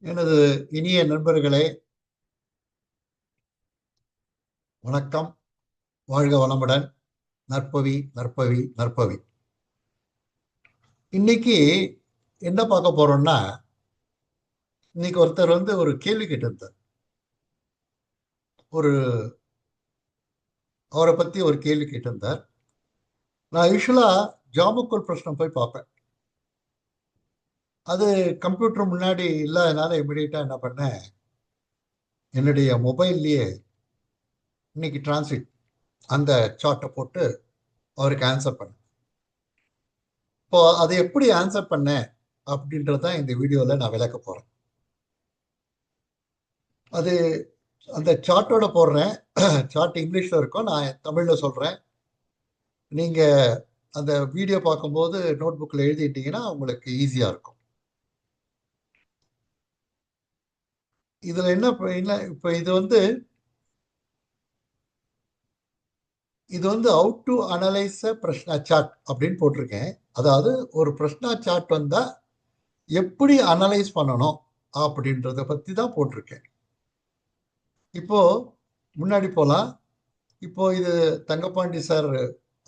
எனது இனிய நண்பர்களே வணக்கம். வாழ்க வளமுடன். நற்பவி நற்பவி நற்பவி. இன்னைக்கு என்ன பார்க்க போறோம்னா இன்னைக்கு ஒருத்தர் வந்து ஒரு கேள்வி கேட்டிருந்தார். ஒரு அவரை பத்தி ஒரு கேள்வி கேட்டிருந்தார். நான் யூஸ்வலா ஜாபுக்குள் பிரச்சனை போய் பார்ப்பேன். அது கம்ப்யூட்டர் முன்னாடி இல்லாதனால இமிடியட்டாக என்ன பண்ணேன் என்னுடைய மொபைல்லையே இன்னைக்கு டிரான்ஸ்லேட் அந்த சார்ட்டை போட்டு அவருக்கு ஆன்சர் பண்ணேன் இப்போ அதை எப்படி ஆன்சர் பண்ணேன் அப்படின்றது தான் இந்த வீடியோவில் நான் விளக்க போகிறேன் அது அந்த சார்ட்டோட போடுறேன். சார்ட் இங்கிலீஷில் இருக்கும். நான் தமிழில் சொல்கிறேன் நீங்கள் அந்த வீடியோ பார்க்கும்போது நோட் புக்கில் எழுதிட்டீங்கன்னா உங்களுக்கு ஈஸியாக இருக்கும். இதுல என்ன என்ன இப்ப இது வந்து இது வந்து அவுட் டு அனலைஸ் பிரஷ்னா சார்ட் அப்படின்னு போட்டிருக்கேன். அதாவது ஒரு பிரஷ்னா சார்ட் வந்தா எப்படி அனலைஸ் பண்ணணும் அப்படின்றத பத்தி தான் போட்டிருக்கேன். இப்போ முன்னாடி போலாம். இப்போ இது தங்கப்பாண்டி சார்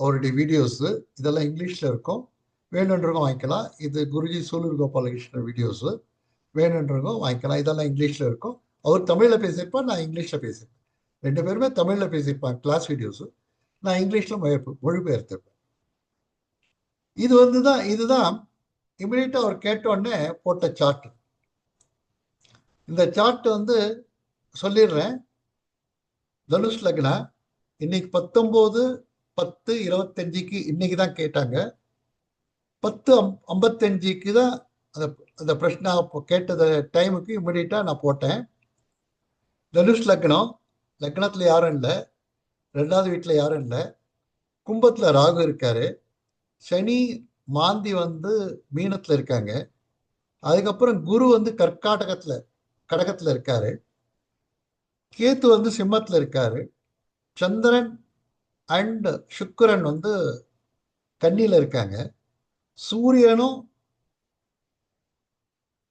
அவருடைய வீடியோஸ் இதெல்லாம் இங்கிலீஷ்ல இருக்கும். வேணுன்றவங்க வாங்கிக்கலாம். இது குருஜி சூலூர் கோபாலகிருஷ்ணன் வீடியோஸு வேணுன்றவங்க வாங்கிக்கலாம். இதெல்லாம் இங்கிலீஷில் இருக்கும். அவர் தமிழில் பேசியிருப்பார் நான் இங்கிலீஷில் பேசியிருப்பேன். ரெண்டு பேருமே தமிழில் பேசியிருப்பாங்க கிளாஸ் வீடியோஸு நான் இங்கிலீஷில் மொழிபெயர்த்திருப்பேன். இது வந்து தான் இதுதான் இமீடியட்டாக அவர் கேட்டோடனே போட்ட சார்ட் இந்த சார்ட் வந்து சொல்லிடுறேன். தனுஷ் லக்னா இன்னைக்கு பத்தொம்போது பத்து இருபத்தஞ்சிக்கு இன்னைக்கு தான் கேட்டாங்க. பத்து ஐம்பத்தஞ்சிக்கு தான் அந்த அந்த பிரச்சனை கேட்டத டைமுக்கு இம்மிடியட்டாக நான் போட்டேன். தனுஷ் லக்னம் லக்னத்தில் யாரும் இல்லை. ரெண்டாவது வீட்டில் யாரும் இல்லை. கும்பத்தில் ராகு இருக்காரு. சனி மாந்தி வந்து மீனத்தில் இருக்காங்க. அதுக்கப்புறம் குரு வந்து கர்நாடகத்தில் கடகத்தில் இருக்காரு. கேத்து வந்து சிம்மத்தில் இருக்காரு. சந்திரன் அண்ட் சுக்கரன் வந்து கன்னியில் இருக்காங்க. சூரியனும்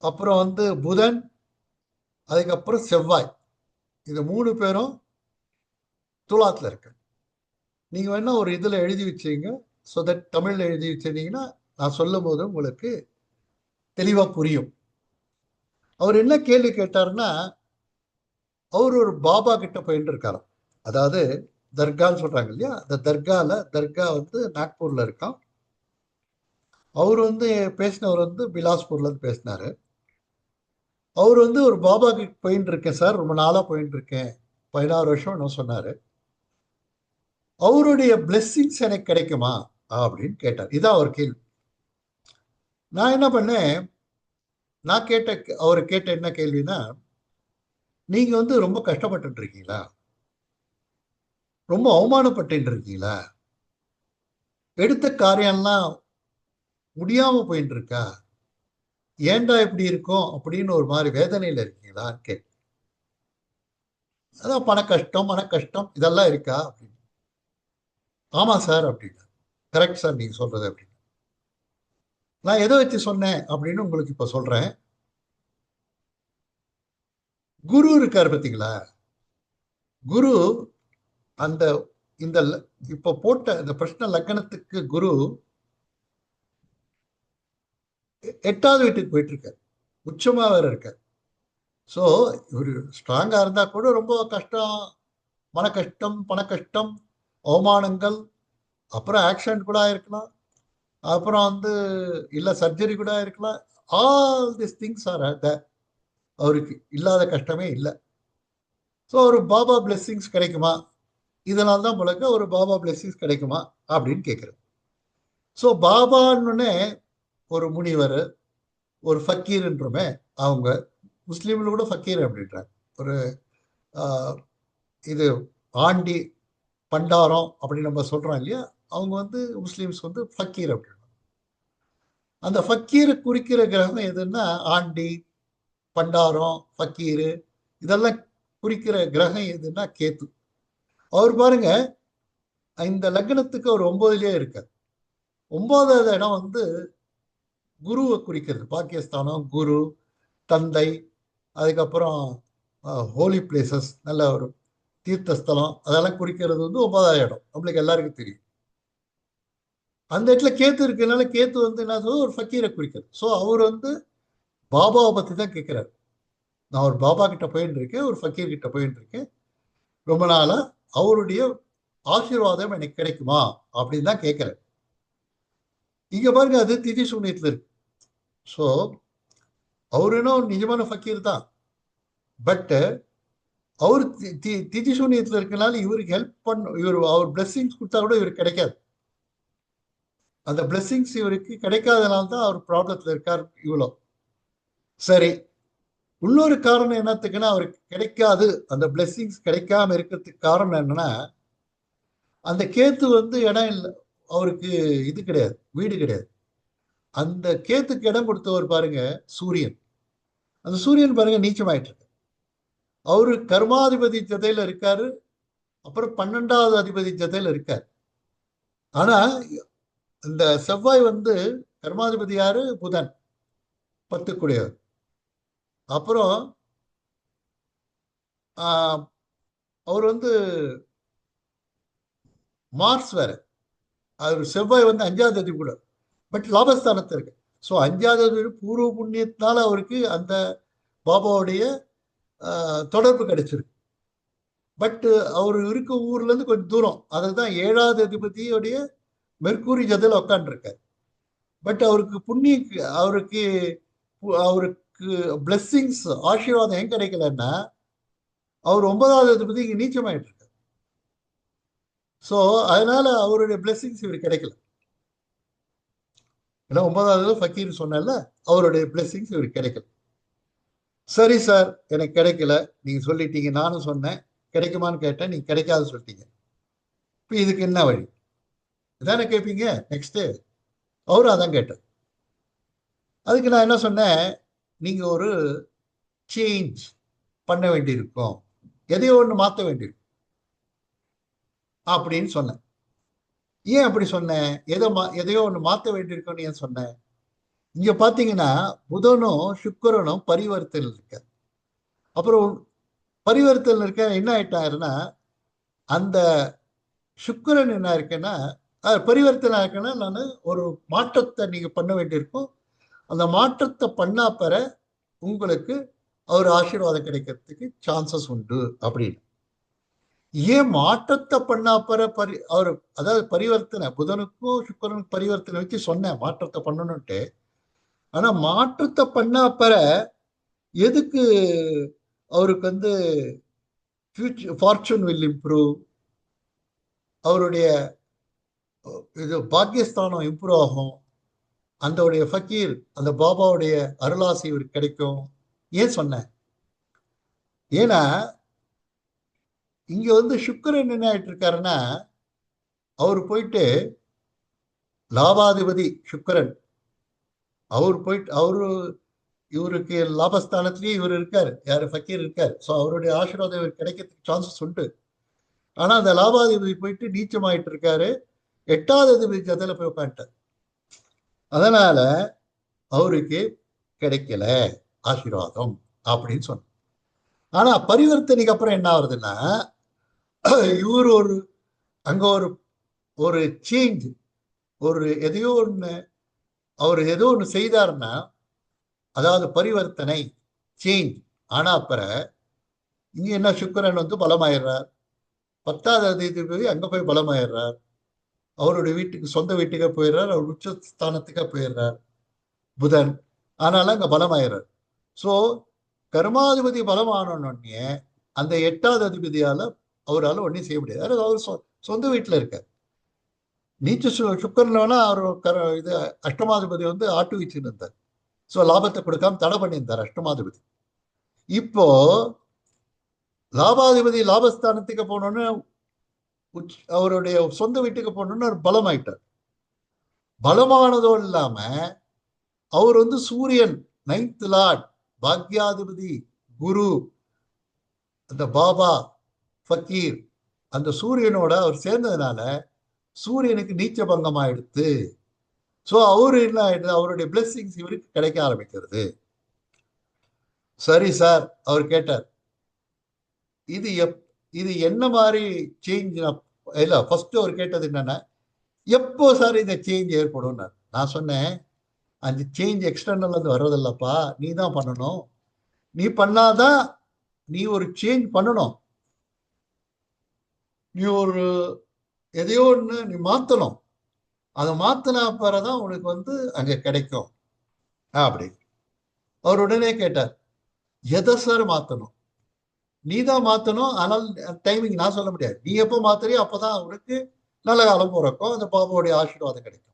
அப்புறம் வந்து புதன் அதுக்கப்புறம் செவ்வாய். இது மூணு பேரும் துலாத்தில் இருக்கு. நீங்கள் வேணா ஒரு இதில் எழுதி வச்சீங்க ஸோ தட் தமிழில் எழுதி வச்சிருந்தீங்கன்னா நான் சொல்லும் போது உங்களுக்கு தெளிவாக புரியும். அவர் என்ன கேள்வி கேட்டாருன்னா அவர் ஒரு பாபா கிட்ட போயிட்டு இருக்காராம். அதாவது தர்கான்னு சொல்கிறாங்க இல்லையா? அந்த தர்காவில் தர்கா வந்து நாக்பூரில் இருக்கான் அவர் வந்து பேசினவர் வந்து பிலாஸ்பூர்லேருந்து பேசினார். அவர் வந்து ஒரு பாபா கிட்ட போயின்னு இருக்கேன் சார் ரொம்ப நாளாக போயின்னு இருக்கேன் பதினாறு வருஷம் என்ன சொன்னார். அவருடைய பிளெஸ்ஸிங்ஸ் எனக்கு கிடைக்குமா? அப்படின்னு கேட்டார். இதான் அவர் கேள்வி. நான் என்ன பண்ணேன்? நான் கேட்ட அவர் கேட்ட என்ன கேள்வினா நீங்க வந்து ரொம்ப கஷ்டப்பட்டு இருக்கீங்களா ரொம்ப அவமானப்பட்டு இருக்கீங்களா எடுத்த காரியம்லாம் முடியாம போயிட்டு இருக்கா ஏண்டா இப்படி இருக்கும் அப்படின்னு ஒரு மாதிரி வேதனையில இருக்கீங்களான்னு கேள்வி. அதான் பண கஷ்டம் மன கஷ்டம் இதெல்லாம் இருக்கா? அப்படின்னு. ஆமா சார் அப்படின்னா. கரெக்ட் சார் நீங்க சொல்றது அப்படின்னு. நான் எதை வச்சு சொன்னேன் அப்படின்னு உங்களுக்கு இப்ப சொல்றேன். குரு இருக்கார் பார்த்தீங்களா குரு அந்த இந்த இப்போ போட்ட இந்த பிரச்சனை லக்கணத்துக்கு குரு எட்டாவது வீட்டுக்கு போயிட்டு இருக்காரு உச்சமா வேற இருக்கார். ஸோ இவர் ஸ்ட்ராங்காக இருந்தால் கூட ரொம்ப கஷ்டம் மன கஷ்டம் பண கஷ்டம் அவமானங்கள் அப்புறம் ஆக்சிடென்ட் கூட ஆயிருக்கலாம். அப்புறம் வந்து இல்லை சர்ஜரி கூட இருக்கலாம் all this things are the அவருக்கு இல்லாத கஷ்டமே இல்லை. ஸோ ஒரு பாபா பிளெஸ்ஸிங்ஸ் கிடைக்குமா? இதனால தான் முழுக்க ஒரு பாபா பிளெஸ்ஸிங்ஸ் கிடைக்குமா? அப்படின்னு கேட்குறது ஸோ பாபான்னு ஒரு முனிவர் ஒரு ஃபக்கீருன்றமே அவங்க முஸ்லீமில் கூட ஃபக்கீர் அப்படின்றாங்க. ஒரு இது ஆண்டி பண்டாரம் அப்படின்னு நம்ம சொல்கிறோம் இல்லையா? அவங்க வந்து முஸ்லீம்ஸ் வந்து ஃபக்கீர் அப்படின்றாங்க. அந்த ஃபக்கீரை குறிக்கிற கிரகம் எதுன்னா ஆண்டி பண்டாரம் ஃபக்கீரு இதெல்லாம் குறிக்கிற கிரகம் எதுன்னா கேத்து அவர் பாருங்க இந்த லக்னத்துக்கு அவர் ஒன்பதுலேயே இருக்கார். ஒன்பதாவது இடம் வந்து குருவை குறிக்கிறது. பாகிஸ்தானம் குரு தந்தை அதுக்கப்புறம் ஹோலி பிளேசஸ் நல்ல ஒரு தீர்த்தஸ்தலம் அதெல்லாம் குறிக்கிறது வந்து ஒன்பதாயிரம் இடம். நம்மளுக்கு எல்லாருக்கும் தெரியும். அந்த இடத்துல கேத்து இருக்கிறதுனால கேத்து வந்து என்ன சொல்றது? ஒரு ஃபக்கீரை குறிக்கிறது. ஸோ அவர் வந்து பாபாவை பற்றி தான் கேட்கிறாரு நான் ஒரு பாபா கிட்ட போயிட்டு இருக்கேன் ஒரு ஃபக்கீர் கிட்ட போயிட்டு இருக்கேன். ரொம்ப நாளாக அவருடைய ஆசீர்வாதம் எனக்கு கிடைக்குமா? அப்படின்னு தான் கேட்குறேன் இங்கே பாருங்க அது திதி சூன்யத்துல இருக்கு. ஸோ அவர் ஒரு நிஜமான ஃபக்கீர் தான். பட்டு அவர் தி- தி- திதி சூனியத்தில் இருக்கனால இவருக்கு ஹெல்ப் பண்ண இவர் அவர் பிளெஸ்ஸிங்ஸ் கொடுத்தா கூட இவருக்கு கிடைக்காது. அந்த பிளெஸ்ஸிங்ஸ் இவருக்கு கிடைக்காதனால தான் அவர் ப்ராப்ளத்தில் இருக்கார் இவ்வளோ. சரி. இன்னொரு காரணம் என்னத்துக்குன்னா அவருக்கு கிடைக்காது. அந்த பிளெஸ்ஸிங்ஸ் கிடைக்காம இருக்கிறதுக்கு காரணம் என்னன்னா அந்த கேத்து வந்து இடம் இல்லை அவருக்கு இது கிடையாது வீடு கிடையாது. அந்த கேத்துக்கு இடம் கொடுத்தவர் பாருங்க சூரியன். அந்த சூரியன் பாருங்க நீச்சமாயிட்டு இருக்கு அவரு கர்மாதிபதி ஜதையில இருக்காரு அப்புறம் பன்னெண்டாவது அதிபதி ஜதையில இருக்காரு. ஆனா இந்த செவ்வாய் வந்து கர்மாதிபதி யாரு? புதன். பத்துக்குடையவர். அப்புறம் அவர் வந்து மார்ஸ் வேற. அவர் செவ்வாய் வந்து அஞ்சாவது அதிபதி கூட. பட் லாபஸ்தானத்தில் இருக்கு. ஸோ அஞ்சாவது பூர்வ புண்ணியத்தினால அவருக்கு அந்த பாபாவுடைய தொடர்பு கிடைச்சிருக்கு. பட் அவர் இருக்க ஊர்லேருந்து கொஞ்சம் தூரம். அதுதான் ஏழாவது அதிபதியுடைய மெர்க்கூரி ஜதில் உட்காந்துருக்கார் பட் அவருக்கு புண்ணிய அவருக்கு அவருக்கு பிளெஸ்ஸிங்ஸ் ஆசீர்வாதம் ஏன் கிடைக்கலன்னா அவர் ஒன்பதாவது அதிபதி இங்கே நீச்சமாயிட்டு இருக்கார். ஸோ அதனால அவருடைய பிளெஸ்ஸிங்ஸ் இவர் கிடைக்கல. ஏன்னா ஒன்பதாவது ஃபக்கீர் சொன்னல அவருடைய பிளெஸிங்ஸ் இவருக்கு கிடைக்கல. சரி சார் எனக்கு கிடைக்கல. நீங்கள் சொல்லிட்டீங்க நானும் சொன்னேன். கிடைக்குமான்னு கேட்டேன் நீங்கள் கிடைக்காது சொல்லிட்டீங்க. இப்போ இதுக்கு என்ன வழி? இதானே கேட்பீங்க நெக்ஸ்ட்டு அவரும் அதான் கேட்டார். அதுக்கு நான் என்ன சொன்னேன் நீங்கள் ஒரு சேஞ்ச் பண்ண வேண்டியிருக்கும். எதையோ ஒன்று மாற்ற வேண்டியிருக்கும். அப்படின்னு சொன்னேன். ஏன் அப்படி சொன்னேன்? எதை மா எதையோ ஒன்று மாற்ற வேண்டியிருக்கும்னு ஏன் சொன்னேன்? இங்கே பார்த்தீங்கன்னா புதனும் சுக்கரனும் பரிவர்த்தல் இருக்க அப்புறம் பரிவர்த்தல் இருக்க என்ன ஆயிட்டாருன்னா அந்த சுக்கரன் என்ன இருக்குன்னா பரிவர்த்தனை இருக்குன்னா நான் ஒரு மாற்றத்தை நீங்கள் பண்ண வேண்டியிருக்கும். அந்த மாற்றத்தை பண்ணா பெற உங்களுக்கு அவர் ஆசீர்வாதம் கிடைக்கிறதுக்கு சான்சஸ் உண்டு அப்படின்னு. ஏன் மாற்றத்தை பண்ணா பிற பரி அவர் அதாவது பரிவர்த்தனை புதனுக்கும் சுக்கரனுக்கும் பரிவர்த்தனை வச்சு சொன்னேன் மாற்றத்தை பண்ணணும்ட்டு ஆனா மாற்றத்தை பண்ணா பிற எதுக்கு அவருக்கு வந்து ஃபியூச்சர் ஃபார்ச்சூன் வில் இம்ப்ரூவ் அவருடைய இது பாக்கியஸ்தானம் இம்ப்ரூவ் ஆகும். அந்தவுடைய ஃபக்கீர் அந்த பாபாவுடைய அருளாசி இவருக்கு கிடைக்கும். ஏன் சொன்னேன்? ஏன்னா இங்கே வந்து சுக்கரன் என்ன ஆயிட்டு இருக்காருன்னா அவர் போயிட்டு லாபாதிபதி சுக்கரன். அவர் போயிட்டு அவரு இவருக்கு லாபஸ்தானத்திலேயே இவர் இருக்கார். யார்? ஃபக்கீர் இருக்கார். ஸோ அவருடைய ஆசீர்வாதம் இவருக்கு கிடைக்கிறதுக்கு சான்சஸ் உண்டு. ஆனால் அந்த லாபாதிபதி போயிட்டு நீச்சமாயிட்டு இருக்காரு எட்டாவது அதிபதி ஜதில போய் உட்காந்துட்டார் அதனால அவருக்கு கிடைக்கல ஆசீர்வாதம் அப்படின்னு சொன்னார். ஆனா பரிவர்த்தனைக்கு அப்புறம் என்ன ஆகுதுன்னா இவர் ஒரு அங்க ஒரு ஒரு சேஞ்ச் ஒரு எதையோ ஒன்று அவர் ஏதோ ஒன்று செய்தாருன்னா அதாவது பரிவர்த்தனை சேஞ்ச் ஆனா பிற இங்கே என்ன சுக்கரன் வந்து பலமாயிடுறார். பத்தாவது அதிபதிபதி அங்கே போய் பலமாயிடுறார். அவருடைய வீட்டுக்கு சொந்த வீட்டுக்கே போயிடுறார் அவர் உச்சஸ்தானத்துக்கே போயிடுறார். புதன் ஆனாலும் அங்கே பலமாயிடுறார். ஸோ கர்மாதிபதி பலமானோடனே அந்த எட்டாவது அதிபதியால் அவரால் ஒன்றும் செய்ய முடியாது. அதாவது அவர் சொ- சொந்த வீட்டில் இருக்கார். நீச்ச சு- சுக்கிரன் அவர் கர இது அஷ்டமாதிபதி வந்து ஆட்டு வீச்சுன்னு இருந்தார். ஸோ லாபத்தை கொடுக்காம தடை பண்ணியிருந்தார் அஷ்டமாதிபதி. இப்போ லாபாதிபதி லாபஸ்தானத்துக்கு போனோன்னு உச்- அவருடைய சொந்த வீட்டுக்கு போனோன்னு அவர் பலமாயிட்டார். பலமானதோ இல்லாம அவர் வந்து சூரியன் நைன்த் லார்ட் பாக்யாதிபதி குரு அந்த பாபா ஃபக்கீர். அந்த சூரியனோட அவர் சேர்ந்ததுனால சூரியனுக்கு நீச்ச பங்கம் ஆயிடுத்து ஸோ அவரு என்ன ஆயிடுது? அவருடைய பிளெஸ்ஸிங்ஸ் இவருக்கு கிடைக்க ஆரம்பிக்கிறது. சரி சார் அவர் கேட்டார். இது எப் இது என்ன மாதிரி சேஞ்ச் இல்லை ஃபர்ஸ்ட் அவர் கேட்டது என்னன்னா எப்போ சார் இந்த சேஞ்ச் ஏற்படும் நான் சொன்னேன் அந்த சேஞ்ச் எக்ஸ்டர்னல் இருந்து வர்றதில்லப்பா நீ தான் பண்ணணும். நீ பண்ணாதான் நீ ஒரு சேஞ்ச் பண்ணணும். நீ ஒரு எதையோ ஒன்று நீ மாற்றணும் அதை மாற்றினா பிறதான் உனக்கு வந்து அங்கே கிடைக்கும். அப்படி. அவர் உடனே கேட்டார் எதை சார் மாற்றணும் நீ தான் மாற்றணும் ஆனால் டைமிங் நான் சொல்ல முடியாது. நீ எப்போ மாத்துறியோ அப்போதான் உனக்கு நல்ல காலம் பிறக்கும் அந்த பாபாவுடைய ஆசீர்வாதம் கிடைக்கும்.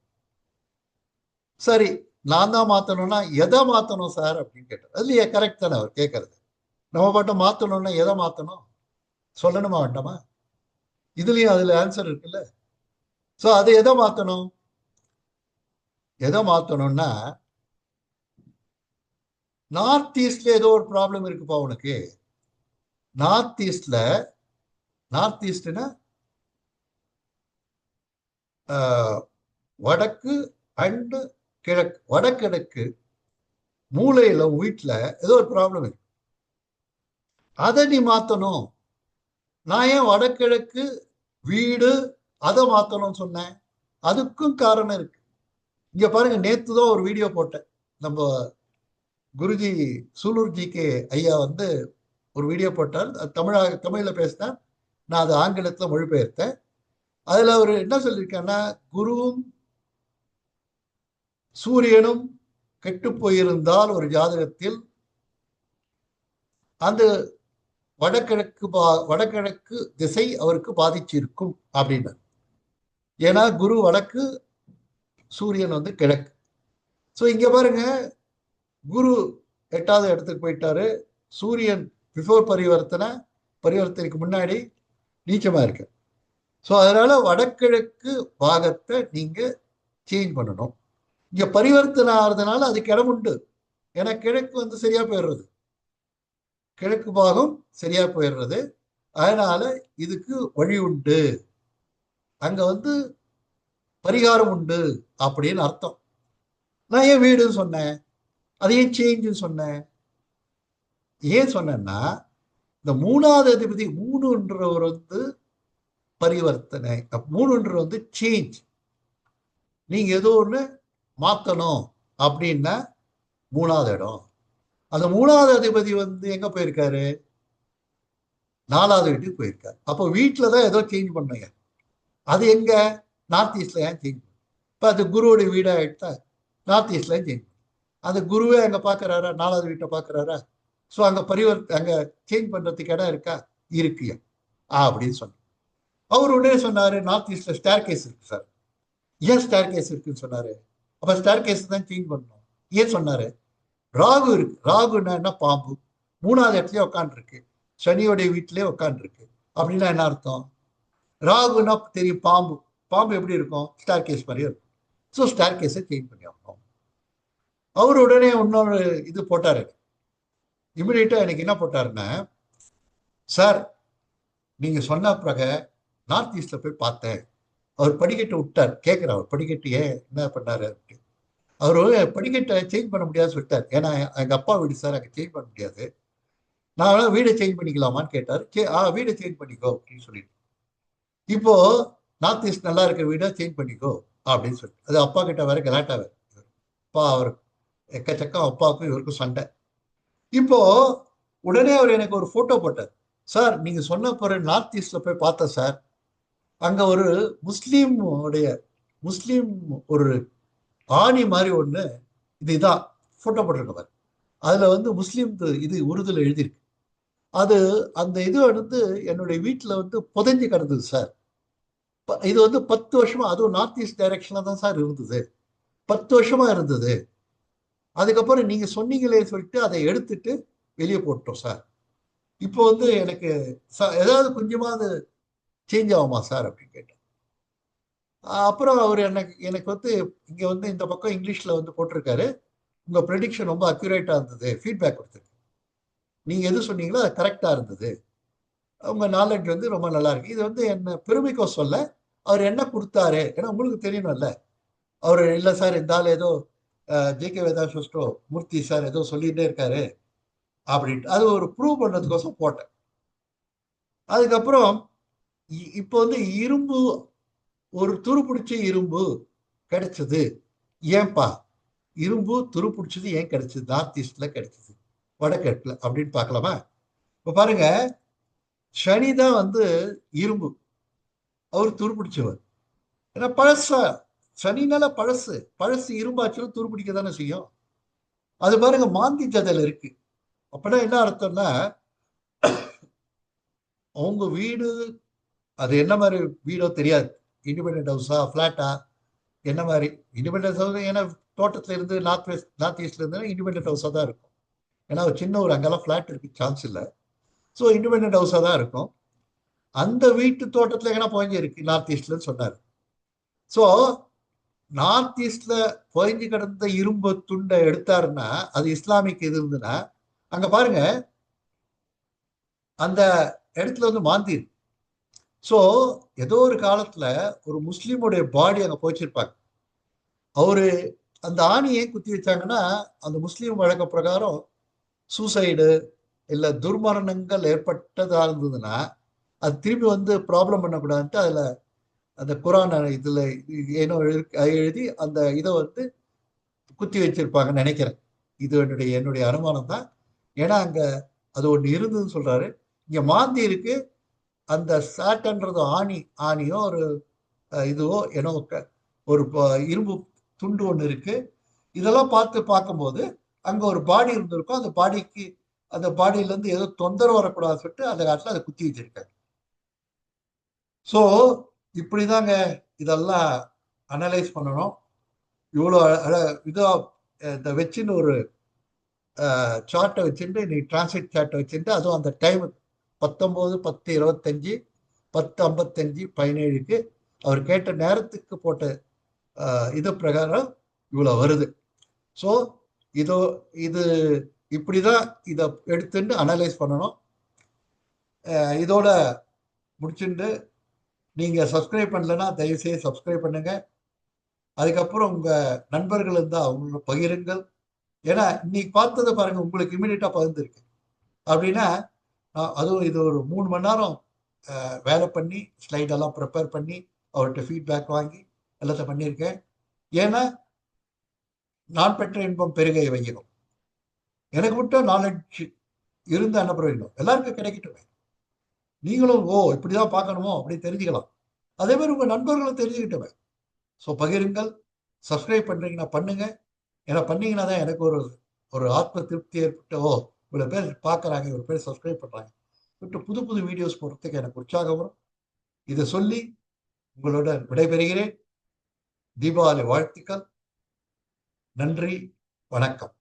சரி நான் தான் மாற்றணும்னா எதை மாற்றணும் சார் அப்படின்னு கேட்டார். இல்லையே கரெக்ட் தானே அவர் கேட்கறது. நம்ம பாட்டை மாற்றணும்னா எதை மாற்றணும் சொல்லணுமா வேண்டாமா? இதுலயும் அதுல ஆன்சர் இருக்குல்ல? ஸோ அதை எதை மாத்தணும்? எதை மாத்தணும்னா நார்த் ஈஸ்ட்ல ஏதோ ஒரு ப்ராப்ளம் இருக்குப்பா உனக்கு. நார்த் ஈஸ்ட்ல நார்த் ஈஸ்ட்னா வடக்கு அண்டு கிழக்கு. வடகிழக்கு மூளையில வீட்டுல ஏதோ ஒரு ப்ராப்ளம் இருக்கு. அதை நீ மாத்தணும். நான் ஏன் வடகிழக்கு வீடு அதை மாத்தணும்னு சொன்னேன். அதுக்கும் காரணம் இருக்கு. இங்க பாருங்க நேத்து தான் ஒரு வீடியோ போட்டேன். நம்ம குருஜி சூலூர்ஜி கே ஐயா வந்து ஒரு வீடியோ போட்டார். தமிழாக தமிழ்ல பேசினார் நான் அதை ஆங்கிலத்துல மொழிபெயர்த்தேன். அதுல அவர் என்ன சொல்லியிருக்கேன்னா குருவும் சூரியனும் கெட்டு போயிருந்தால் ஒரு ஜாதகத்தில் அந்த வடகிழக்கு பா வடகிழக்கு திசை அவருக்கு பாதிச்சிருக்கும் அப்படின்னு ஏன்னா குரு வடக்கு சூரியன் வந்து கிழக்கு. ஸோ இங்க பாருங்க குரு எட்டாவது இடத்துக்கு போயிட்டாரு. சூரியன் பிஃபோர் பரிவர்த்தனை பரிவர்த்தனைக்கு முன்னாடி நீச்சமா இருக்கு ஸோ அதனால வடகிழக்கு பாகத்தை நீங்க சேஞ்ச் பண்ணணும். இங்க பரிவர்த்தனை ஆகிறதுனால அதுக்கு இடம் உண்டு ஏன்னா கிழக்கு வந்து சரியா போயிடுறது. கிழக்கு பாகம் சரியா போயிடுறது. அதனால இதுக்கு வழி உண்டு. அங்க வந்து பரிகாரம் உண்டு அப்படின்னு அர்த்தம். நான் ஏன் வீடுன்னு சொன்னேன்? அது ஏன் சேஞ்சுன்னு சொன்னேன்? ஏன் சொன்னேன்னா இந்த மூணாவது அதிபதி மூணுன்றவர் வந்து பரிவர்த்தனை மூணுன்ற வந்து சேஞ்ச் நீங்க ஏதோ ஒன்று மாற்றணும் அப்படின்னா மூணாவது இடம். அந்த மூணாவது அதிபதி வந்து எங்க போயிருக்காரு? நாலாவது வீட்டுக்கு போயிருக்காரு. அப்போ வீட்டில் தான் ஏதோ சேஞ்ச் பண்ணுங்க. அது எங்க? நார்த் ஈஸ்ட்ல ஏன் சேஞ்ச் இப்போ அது குருவோட வீடாகிட்டா நார்த் ஈஸ்ட்ல சேஞ்ச் அந்த குருவே அங்கே பார்க்குறாரா நாலாவது வீட்டை பார்க்குறாரா ஸோ அங்கே பரிவர்த்த அங்கே சேஞ்ச் பண்ணுறதுக்கு இடம் இருக்கா? இருக்கியா ஆ அப்படின்னு சொன்னார். அவர் உடனே சொன்னார் நார்த் ஈஸ்டில் ஸ்டேர் கேஸ் இருக்கு சார் ஏன் ஸ்டேர் கேஸ் இருக்குன்னு சொன்னார்? அப்போ ஸ்டேர் கேஸ் தான் சேஞ்ச் பண்ணணும். ஏன் சொன்னார்? ராகு இருக்கு. ராகுன்னா என்ன? பாம்பு. மூணாவது இடத்துலயே உட்காந்துருக்கு சனியோடைய வீட்டிலேயே உட்காந்துருக்கு அப்படின்னா என்ன அர்த்தம்? ராகுன்னா தெரியும் பாம்பு. பாம்பு எப்படி இருக்கும்? ஸ்டார் கேஸ் மாதிரியே இருக்கும். ஸோ ஸ்டார் கேஸை சேஞ்ச் பண்ணி ஆகணும் அவர் உடனே இன்னொரு இது போட்டாரு. இமிடியேட்டா எனக்கு என்ன போட்டாருன்னா சார் நீங்க சொன்ன பிறகு நார்த் ஈஸ்ட்ல போய் பார்த்தேன். அவர் படிக்கட்டு விட்டார். கேட்கிறார். அவர் படிக்கட்டு ஏன் என்ன பண்ணாரு? அப்படின்னு அவர் படிக்கட்டை சேஞ்ச் பண்ண முடியாது சொல்லிட்டார். ஏன்னா எங்கள் அப்பா வீடு சார் அங்கே சேஞ்ச் பண்ண முடியாது. நான் வீடை சேஞ்ச் பண்ணிக்கலாமான்னு கேட்டார். சே ஆ வீடை சேஞ்ச் பண்ணிக்கோ அப்படின்னு சொல்லிட்டு. இப்போ நார்த் ஈஸ்ட் நல்லா இருக்கிற வீடை சேஞ்ச் பண்ணிக்கோ அப்படின்னு சொல்லிட்டு. அது அப்பா கிட்ட வேற கலாட்டா வேற. அப்பா அவர் எக்கச்சக்கம் அப்பாவுக்கும் இவருக்கும் சண்டை. இப்போ உடனே அவர் எனக்கு ஒரு போட்டோ போட்டார். சார் நீங்க சொன்ன பிறகு நார்த் ஈஸ்ட்ல போய் பார்த்தேன் சார் அங்க ஒரு முஸ்லீம் உடைய முஸ்லீம் ஒரு ஆணி மாதிரி ஒண்ணு இதுதான் ஃபோட்டோ போட்டிருக்கவர் அதில் வந்து முஸ்லீம் இது உருதுல எழுதியிருக்கு. அது அந்த இது வந்து என்னுடைய வீட்டில் வந்து புதைஞ்சு கிடந்தது சார். இது வந்து பத்து வருஷமா அதுவும் நார்த் ஈஸ்ட் டைரக்ஷனில் தான் சார் இருந்தது. பத்து வருஷமா இருந்தது. அதுக்கப்புறம் நீங்கள் சொன்னீங்களே சொல்லிட்டு அதை எடுத்துட்டு வெளியே போட்டோம் சார். இப்போ வந்து எனக்கு ஏதாவது கொஞ்சமாவது சேஞ்ச் ஆகுமா சார் அப்படின்னு கேட்டேன். அப்புறம் அவர் எனக்கு எனக்கு வந்து இங்கே வந்து இந்த பக்கம் இங்கிலீஷில் வந்து போட்டிருக்காரு. உங்கள் ப்ரெடிக்ஷன் ரொம்ப அக்யூரேட்டாக இருந்தது. ஃபீட்பேக் கொடுத்துருக்கு. நீங்கள் எது சொன்னீங்களோ அது கரெக்டாக இருந்தது. உங்கள் நாலேஜ் வந்து ரொம்ப நல்லா இருக்கு. இது வந்து என்ன பெருமைக்கோ சொல்ல அவர் என்ன கொடுத்தாரு? ஏன்னா உங்களுக்கு தெரியணும்ல. அவர் இல்லை சார் இந்த ஆள் ஏதோ J K Veda Murthy sir ஏதோ சொல்லிகிட்டே இருக்காரு. அப்படின்ட்டு. அது ஒரு ப்ரூவ் பண்ணதுக்கோசம் போட்டேன். அதுக்கப்புறம் இ- இப்போ வந்து இரும்பு ஒரு துருப்பிடிச்ச இரும்பு கிடைச்சது. ஏன்பா? இரும்பு துருப்பிடிச்சது ஏன் கிடைச்சது? நார்த் ஈஸ்ட்ல கிடைச்சது. வடகிழக்குல. அப்படின்னு பார்க்கலாமா? இப்போ பாருங்க சனி தான் வந்து இரும்பு. அவர் துருப்பிடிச்சவர். ஏன்னா பழசா சனினால பழசு. பழசு இரும்பாச்சும் துருப்பிடிக்க தானே செய்யும். அது பாருங்க மாந்தி ஜதல் இருக்கு. அப்படின்னா என்ன அர்த்தம்னா அவங்க வீடு அது என்ன மாதிரி வீடோ தெரியாது. இண்டிபெண்ட் ஹவுஸா ஃப்ளாட்டா என்ன மாதிரி? இண்டிபெண்டன்ஸ் ஹவுஸ் ஏன்னா தோட்டத்துல இருந்து நார்த் வெஸ்ட் நார்த் ஈஸ்ட்ல இருந்து இண்டிபெண்ட் ஹவுஸாக தான் இருக்கும். ஏன்னா ஒரு சின்ன ஒரு அங்கெல்லாம் ஃப்ளாட் இருக்கு சான்ஸ் இல்லை. ஸோ இண்டிபெண்ட் ஹவுஸாக தான் இருக்கும். அந்த வீட்டு தோட்டத்தில் எங்கன்னா புகஞ்சு இருக்கு நார்த் ஈஸ்ட்லன்னு சொன்னார். ஸோ நார்த் ஈஸ்ட்ல புகஞ்சு கிடந்த இரும்பு துண்டை எடுத்தாருன்னா அது இஸ்லாமிக் இது இருந்துன்னா அங்க பாருங்க. அந்த இடத்துல வந்து மாந்தி இருக்கு ஸோ ஏதோ ஒரு காலத்துல ஒரு முஸ்லீமுடைய பாடி அங்கே போச்சிருப்பாங்க அவரு அந்த ஆணியை குத்தி வச்சாங்கன்னா அந்த முஸ்லீம் வழக்க பிரகாரம் சூசைடு இல்லை துர்மரணங்கள் ஏற்பட்டதா இருந்ததுன்னா அது திரும்பி வந்து ப்ராப்ளம் பண்ணக்கூடாதுன்ட்டு அதுல அந்த குரான் இதுல ஏனோ எழுதி அந்த இதை வந்து குத்தி வச்சிருப்பாங்கன்னு நினைக்கிறேன். இது என்னுடைய என்னுடைய அனுமானம் தான் ஏன்னா அங்க அது ஒன்று இருந்ததுன்னு சொல்றாரு. இங்க மாந்தி இருக்கு அந்த சாட்டன்றது ஆணி ஆணியோ ஒரு இதுவோ ஏன்னோ ஒரு ப- இரும்பு துண்டு ஒன்று இருக்கு. இதெல்லாம் பார்த்து பார்க்கும்போது அங்கே ஒரு பாடி இருந்திருக்கும். அந்த பாடிக்கு அந்த பாடியிலேருந்து ஏதோ தொந்தரவு வரக்கூடாதுன்னு சொல்லிட்டு அந்த காட்டில் அதை குத்தி வச்சிருக்காங்க ஸோ இப்படிதாங்க இதெல்லாம் அனலைஸ் பண்ணணும். இவ்வளோ இதோ இந்த வச்சுன்னு ஒரு சார்ட்டை வச்சுட்டு நீ டிரான்ஸ்லேட் சார்ட்டை வச்சுட்டு அதுவும் அந்த டைம் பத்தொம்போது பத்து இருபத்தஞ்சி பத்து ஐம்பத்தஞ்சு பதினேழுக்கு அவர் கேட்ட நேரத்துக்கு போட்ட இது பிரகாரம் இவ்வளோ வருது. ஸோ இதோ இது இப்படி தான் இதை எடுத்துட்டு அனலைஸ் பண்ணணும். இதோட முடிச்சுட்டு நீங்கள் சப்ஸ்கிரைப் பண்ணலன்னா தயவுசெய்து சப்ஸ்கிரைப் பண்ணுங்கள் அதுக்கப்புறம் உங்கள் நண்பர்கள் இருந்தால் அவங்கள பகிருங்கள். ஏன்னா இன்னைக்கு பார்த்ததை பாருங்கள் உங்களுக்கு இமீடியட்டாக பகிர்ந்துருக்கு. அப்படின்னா அதுவும் இது ஒரு மூணு மணி நேரம் வேலை பண்ணி ஸ்லைடெல்லாம் ப்ரிப்பேர் பண்ணி அவர்கிட்ட ஃபீட்பேக் வாங்கி எல்லாத்தையும் பண்ணியிருக்கேன். ஏன்னா நான் பெற்ற இன்பம் பெருகை வைக்கணும் எனக்கு மட்டும் நாலேஜ் இருந்து அனுப்புறோம் எல்லாருக்கும் கிடைக்கட்டுமே. நீங்களும் ஓ இப்படிதான் பார்க்கணுமோ அப்படி தெரிஞ்சுக்கலாம். அதே மாதிரி உங்கள் நண்பர்களும் தெரிஞ்சுக்கிட்டுமே. ஸோ பகிருங்கள். சப்ஸ்கிரைப் பண்ணுறீங்கன்னா பண்ணுங்க. ஏன்னா பண்ணீங்கன்னா தான் எனக்கு ஒரு ஒரு ஆத்ம திருப்தி ஏற்பட்டு ஓ இவ்வளோ பேர் பார்க்குறாங்க இவ்வளோ பேர் சப்ஸ்கிரைப் பண்ணுறாங்க சொல்லிட்டு புது புது வீடியோஸ் போடுறதுக்கு எனக்கு உற்சாகம் வரும். இதை சொல்லி உங்களோட விடைபெறுகிறேன். தீபாவளி வாழ்த்துக்கள். நன்றி. வணக்கம்.